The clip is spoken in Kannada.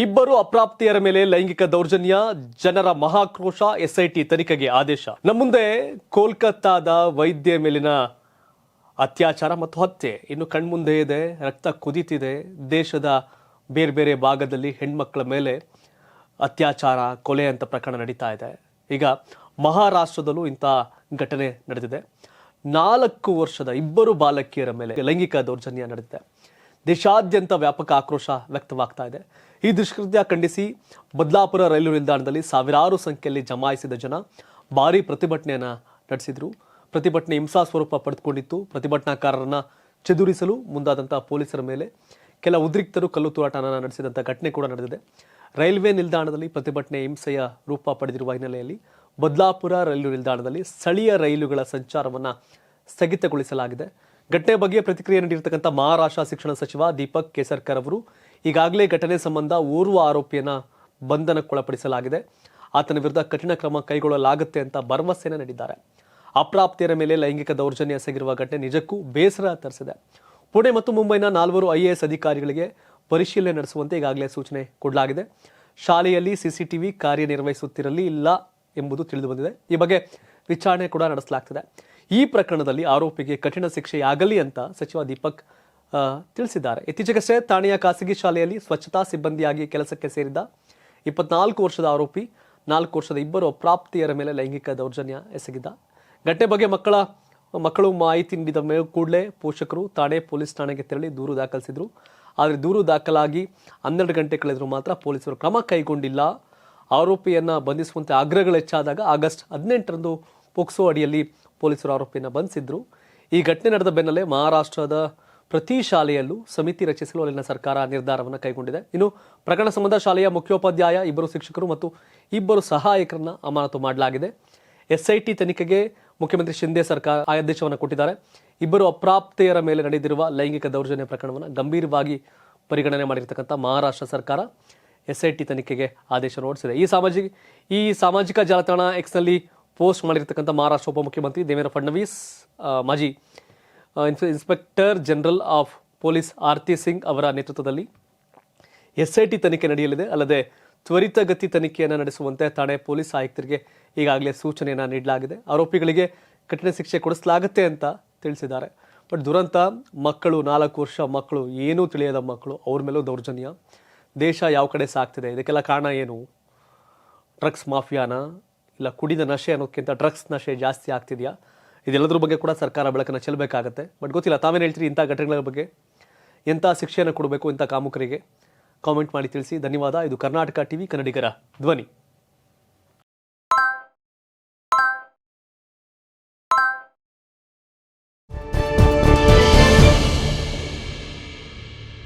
ಇಬ್ಬರು ಅಪ್ರಾಪ್ತಿಯರ ಮೇಲೆ ಲೈಂಗಿಕ ದೌರ್ಜನ್ಯ, ಜನರ ಮಹಾಕ್ರೋಶ, ಎಸ್ಐಟಿ ತನಿಖೆಗೆ ಆದೇಶ. ನಮ್ಮ ಮುಂದೆ ಕೋಲ್ಕತ್ತಾದ ವೈದ್ಯ ಮೇಲಿನ ಅತ್ಯಾಚಾರ ಮತ್ತು ಹತ್ಯೆ. ಇನ್ನು ಕಣ್ಮುಂದೆ ಇದೆ, ರಕ್ತ ಕುದೀತಿದೆ. ದೇಶದ ಬೇರೆ ಬೇರೆ ಭಾಗದಲ್ಲಿ ಹೆಣ್ಮಕ್ಳ ಮೇಲೆ ಅತ್ಯಾಚಾರ, ಕೊಲೆ ಅಂತ ಪ್ರಕರಣ ನಡೀತಾ ಇದೆ. ಈಗ ಮಹಾರಾಷ್ಟ್ರದಲ್ಲೂ ಇಂಥ ಘಟನೆ ನಡೆದಿದೆ. ನಾಲ್ಕು ವರ್ಷದ ಇಬ್ಬರು ಬಾಲಕಿಯರ ಮೇಲೆ ಲೈಂಗಿಕ ದೌರ್ಜನ್ಯ ನಡೆದಿದೆ. ದೇಶಾದ್ಯಂತ ವ್ಯಾಪಕ ಆಕ್ರೋಶ ವ್ಯಕ್ತವಾಗ್ತಾ ಇದೆ. ಈ ದುಷ್ಕೃತ್ಯ ಖಂಡಿಸಿ ಬದ್ಲಾಪುರ ರೈಲು ನಿಲ್ದಾಣದಲ್ಲಿ ಸಾವಿರಾರು ಸಂಖ್ಯೆಯಲ್ಲಿ ಜಮಾಯಿಸಿದ ಜನ ಭಾರೀ ಪ್ರತಿಭಟನೆಯನ್ನು ನಡೆಸಿದರು. ಪ್ರತಿಭಟನೆ ಹಿಂಸಾ ಸ್ವರೂಪ ಪಡೆದುಕೊಂಡಿತ್ತು. ಪ್ರತಿಭಟನಾಕಾರರನ್ನ ಚದುರಿಸಲು ಮುಂದಾದಂತಹ ಪೊಲೀಸರ ಮೇಲೆ ಕೆಲ ಉದ್ರಿಕ್ತರು ಕಲ್ಲು ತೂರಾಟನ ನಡೆಸಿದಂಥ ಘಟನೆ ಕೂಡ ನಡೆದಿದೆ. ರೈಲ್ವೆ ನಿಲ್ದಾಣದಲ್ಲಿ ಪ್ರತಿಭಟನೆ ಹಿಂಸೆಯ ರೂಪ ಪಡೆದಿರುವ ಹಿನ್ನೆಲೆಯಲ್ಲಿ ಬದ್ಲಾಪುರ ರೈಲು ನಿಲ್ದಾಣದಲ್ಲಿ ಸ್ಥಳೀಯ ರೈಲುಗಳ ಸಂಚಾರವನ್ನು ಸ್ಥಗಿತಗೊಳಿಸಲಾಗಿದೆ. ಘಟನೆ ಬಗ್ಗೆ ಪ್ರತಿಕ್ರಿಯೆ ನೀಡಿರ್ತಕ್ಕಂಥ ಮಹಾರಾಷ್ಟ್ರ ಶಿಕ್ಷಣ ಸಚಿವ ದೀಪಕ್ ಕೇಸರ್ಕರ್ ಅವರು ಈಗಾಗಲೇ ಘಟನೆ ಸಂಬಂಧ ಓರ್ವ ಆರೋಪಿಯನ್ನ ಬಂಧನಕ್ಕೊಳಪಡಿಸಲಾಗಿದೆ. ಆತನ ವಿರುದ್ಧ ಕಠಿಣ ಕ್ರಮ ಕೈಗೊಳ್ಳಲಾಗುತ್ತೆ ಅಂತ ಭರವಸೆಯನ್ನು ನೀಡಿದ್ದಾರೆ. ಅಪ್ರಾಪ್ತಿಯರ ಮೇಲೆ ಲೈಂಗಿಕ ದೌರ್ಜನ್ಯ ಎಸಗಿರುವ ಘಟನೆ ನಿಜಕ್ಕೂ ಬೇಸರ ತರಿಸಿದೆ. ಪುಣೆ ಮತ್ತು ಮುಂಬೈನ ನಾಲ್ವರು ಐಎಎಸ್ ಅಧಿಕಾರಿಗಳಿಗೆ ಪರಿಶೀಲನೆ ನಡೆಸುವಂತೆ ಈಗಾಗಲೇ ಸೂಚನೆ ಕೊಡಲಾಗಿದೆ. ಶಾಲೆಯಲ್ಲಿ ಸಿಸಿಟಿವಿ ಕಾರ್ಯನಿರ್ವಹಿಸುತ್ತಿರಲಿ ಇಲ್ಲ ಎಂಬುದು ತಿಳಿದು ಬಂದಿದೆ. ಈ ಬಗ್ಗೆ ವಿಚಾರಣೆ ಕೂಡ ನಡೆಸಲಾಗ್ತಿದೆ. ಈ ಪ್ರಕರಣದಲ್ಲಿ ಆರೋಪಿಗೆ ಕಠಿಣ ಶಿಕ್ಷೆಯಾಗಲಿ ಅಂತ ಸಚಿವ ದೀಪಕ್ ತಿಳಿಸಿದ್ದಾರೆ. ಇತ್ತೀಚೆಗಷ್ಟೇ ಠಾಣೆಯ ಖಾಸಗಿ ಶಾಲೆಯಲ್ಲಿ ಸ್ವಚ್ಛತಾ ಸಿಬ್ಬಂದಿಯಾಗಿ ಕೆಲಸಕ್ಕೆ ಸೇರಿದ ಇಪ್ಪತ್ನಾಲ್ಕು ವರ್ಷದ ಆರೋಪಿ, ನಾಲ್ಕು ವರ್ಷದ ಇಬ್ಬರು ಪ್ರಾಪ್ತಿಯರ ಮೇಲೆ ಲೈಂಗಿಕ ದೌರ್ಜನ್ಯ ಎಸಗಿದ್ದ. ಘಟನೆ ಬಗ್ಗೆ ಮಕ್ಕಳ, ಮಕ್ಕಳು ಮಾಹಿತಿ ನೀಡಿದ ಮೇಲೆ ಕೂಡಲೇ ಪೋಷಕರು ಠಾಣೆ, ಪೊಲೀಸ್ ಠಾಣೆಗೆ ತೆರಳಿ ದೂರು ದಾಖಲಿಸಿದರು. ಆದರೆ ದೂರು ದಾಖಲಾಗಿ ಹನ್ನೆರಡು ಗಂಟೆ ಕಳೆದರೂ ಮಾತ್ರ ಪೊಲೀಸರು ಕ್ರಮ ಕೈಗೊಂಡಿಲ್ಲ. ಆರೋಪಿಯನ್ನು ಬಂಧಿಸುವಂತೆ ಆಗ್ರಹಗಳು ಹೆಚ್ಚಾದಾಗ ಆಗಸ್ಟ್ ಹದಿನೆಂಟರಂದು ಪೋಕ್ಸೋ ಅಡಿಯಲ್ಲಿ ಪೊಲೀಸರು ಆರೋಪಿಯನ್ನು ಬಂಧಿಸಿದ್ರು. ಈ ಘಟನೆ ನಡೆದ ಬೆನ್ನಲ್ಲೇ ಮಹಾರಾಷ್ಟ್ರದ ಪ್ರತಿ ಶಾಲೆಯಲ್ಲೂ ಸಮಿತಿ ರಚಿಸಲು ಅಲ್ಲಿನ ಸರ್ಕಾರ ನಿರ್ಧಾರವನ್ನು ಕೈಗೊಂಡಿದೆ. ಇನ್ನು ಪ್ರಕರಣ ಸಂಬಂಧ ಶಾಲೆಯ ಮುಖ್ಯೋಪಾಧ್ಯಾಯ, ಇಬ್ಬರು ಶಿಕ್ಷಕರು ಮತ್ತು ಇಬ್ಬರು ಸಹಾಯಕರನ್ನ ಅಮಾನತು ಮಾಡಲಾಗಿದೆ. ಎಸ್ಐಟಿ ತನಿಖೆಗೆ ಮುಖ್ಯಮಂತ್ರಿ ಶಿಂದೆ ಸರ್ಕಾರ ಆದೇಶವನ್ನು ಕೊಟ್ಟಿದ್ದಾರೆ. ಇಬ್ಬರು ಅಪ್ರಾಪ್ತೆಯರ ಮೇಲೆ ನಡೆದಿರುವ ಲೈಂಗಿಕ ದೌರ್ಜನ್ಯ ಪ್ರಕರಣವನ್ನು ಗಂಭೀರವಾಗಿ ಪರಿಗಣನೆ ಮಾಡಿರ್ತಕ್ಕಂಥ ಮಹಾರಾಷ್ಟ್ರ ಸರ್ಕಾರ ಎಸ್ಐಟಿ ತನಿಖೆಗೆ ಆದೇಶ ಹೊರಡಿಸಿದೆ. ಈ ಸಾಮಾಜಿಕ ಈ ಸಾಮಾಜಿಕ ಜಾಲತಾಣ ಎಕ್ಸ್ನಲ್ಲಿ ಪೋಸ್ಟ್ ಮಾಡಿರ್ತಕ್ಕಂಥ ಮಹಾರಾಷ್ಟ್ರ ಉಪಮುಖ್ಯಮಂತ್ರಿ ದೇವೇಂದ್ರ ಫಡ್ನವೀಸ್ ಮಾಜಿ ಇನ್ಸ್- inspector general of police Aarti Singh ಅವರ ನೇತೃತ್ವದಲ್ಲಿ ಎಸ್ ಐ ಟಿ ತನಿಖೆ ನಡೆಯಲಿದೆ. ಅಲ್ಲದೆ ತ್ವರಿತಗತಿ ತನಿಖೆಯನ್ನು ನಡೆಸುವಂತೆ ಠಾಣೆ ಪೊಲೀಸ್ ಆಯುಕ್ತರಿಗೆ ಈಗಾಗಲೇ ಸೂಚನೆಯನ್ನು ನೀಡಲಾಗಿದೆ. ಆರೋಪಿಗಳಿಗೆ ಕಠಿಣ ಶಿಕ್ಷೆ ಕೊಡಿಸಲಾಗುತ್ತೆ ಅಂತ ತಿಳಿಸಿದ್ದಾರೆ. ಬಟ್ ದುರಂತ, ಮಕ್ಕಳು, ನಾಲ್ಕು ವರ್ಷ ಮಕ್ಕಳು, ಏನೂ ತಿಳಿಯದ ಮಕ್ಕಳು, ಅವ್ರ ಮೇಲೂ ದೌರ್ಜನ್ಯ. ದೇಶ ಯಾವ ಕಡೆ ಸಾಗ್ತಿದೆ? ಇದಕ್ಕೆಲ್ಲ ಕಾರಣ ಏನು? ಡ್ರಗ್ಸ್ ಮಾಫಿಯಾನ? ಇಲ್ಲ, ಕುಡಿದ ನಶೆ ಅನ್ನೋಕ್ಕಿಂತ ಡ್ರಗ್ಸ್ ನಶೆ ಜಾಸ್ತಿ ಆಗ್ತಿದೆಯಾ? ಇದೆಲ್ಲದ್ರ ಬಗ್ಗೆ ಕೂಡ ಸರ್ಕಾರ ಬೆಳಕನ್ನು ಚೆಲ್ಲಬೇಕಾಗತ್ತೆ ಬಟ್ ಗೊತ್ತಿಲ್ಲ, ತಾವೇನು ಹೇಳ್ತೀರಿ ಇಂಥ ಘಟನೆಗಳ ಬಗ್ಗೆ? ಎಂಥ ಶಿಕ್ಷೆಯನ್ನು ಕೊಡಬೇಕು ಇಂಥ ಕಾಮುಕರಿಗೆ? ಕಾಮೆಂಟ್ ಮಾಡಿ ತಿಳಿಸಿ. ಧನ್ಯವಾದ. ಇದು ಕರ್ನಾಟಕ ಟಿವಿ, ಕನ್ನಡಿಗರ ಧ್ವನಿ.